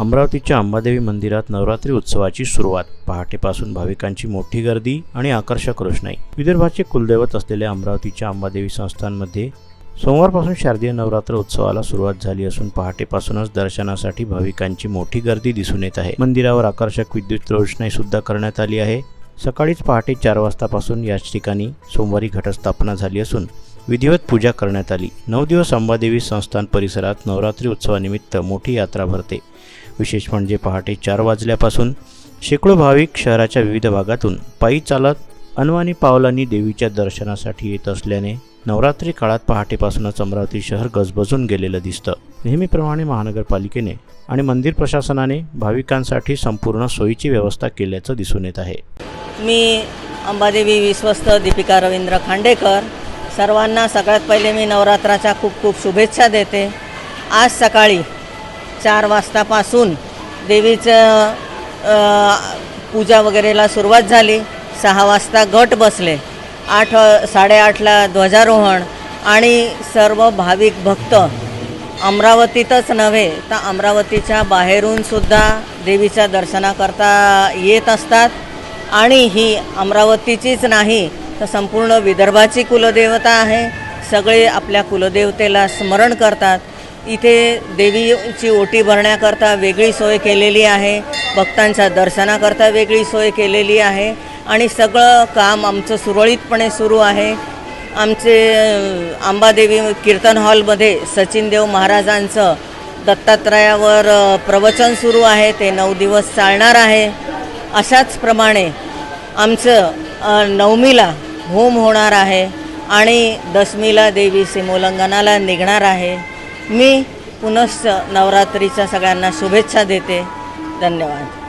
अमरावतीच्या अंबादेवी मंदिरात नवरात्री उत्सवाची सुरुवात. पहाटेपासून भाविकांची मोठी गर्दी आणि आकर्षक रोषणाई. विदर्भाचे कुलदैवत असलेल्या अमरावतीच्या अंबादेवी संस्थांमध्ये सोमवारपासून शारदीय नवरात्र उत्सवाला सुरुवात झाली असून पहाटेपासूनच दर्शनासाठी भाविकांची मोठी गर्दी दिसून येत आहे. मंदिरावर आकर्षक विद्युत रोषणाई सुद्धा करण्यात आली आहे. सकाळीच पहाटे चार वाजतापासून याच ठिकाणी सोमवारी घटस्थापना झाली असून विधिवत पूजा करण्यात आली. नऊ दिवस अंबादेवी संस्थान परिसरात नवरात्री उत्सवानिमित्त मोठी यात्रा भरते. विशेष म्हणजे पहाटे चार वाजल्यापासून शेकडो भाविक शहराच्या विविध भागातून पायी चालत अनवानी पावलांनी देवीच्या दर्शनासाठी येत असल्याने नवरात्री काळात पहाटेपासूनच अमरावती शहर गजबजून गेलेलं दिसतं. नेहमीप्रमाणे महानगरपालिकेने आणि मंदिर प्रशासनाने भाविकांसाठी संपूर्ण सोयीची व्यवस्था केल्याचं दिसून येत आहे. मी अंबादेवी विश्वस्त दीपिका रवींद्र खांडेकर. सर्वांना सगळ्यात पहिले मी नवरात्राच्या खूप खूप शुभेच्छा देते. आज सकाळी चार वाजतापासून देवीचं पूजा वगैरेला सुरुवात झाली. सहा वाजता गट बसले. आठ साडेआठला ध्वजारोहण आणि सर्व भाविक भक्त अमरावतीतच नव्हे तर अमरावतीच्या बाहेरून सुद्धा देवीच्या दर्शनाकरता येत असतात. आणि ही अमरावतीचीच नाही तर संपूर्ण विदर्भाची कुलदेवता आहे. सगळे आपल्या कुलदेवतेला स्मरण करतात. इथे देवीची ओटी भरण्याकरता वेगळी सोय केलेली आहे. भक्तांच्या दर्शनाकरता वेगळी सोय केलेली आहे. आणि सगळं काम आमचं सुरळीतपणे सुरू आहे. आमचे आंबादेवी अंबादेवी कीर्तन हॉलमध्ये सचिनदेव महाराजांचं दत्तात्रयावर प्रवचन सुरू आहे. ते नऊ दिवस चालणार आहे. अशाच प्रमाणे आमचं नवमीला होम होणार आहे. आणि दशमीला देवी सिमोल्लंघनाला निघणार आहे. मी पुनश्च नवरात्रीच्या सगळ्यांना शुभेच्छा देते. धन्यवाद.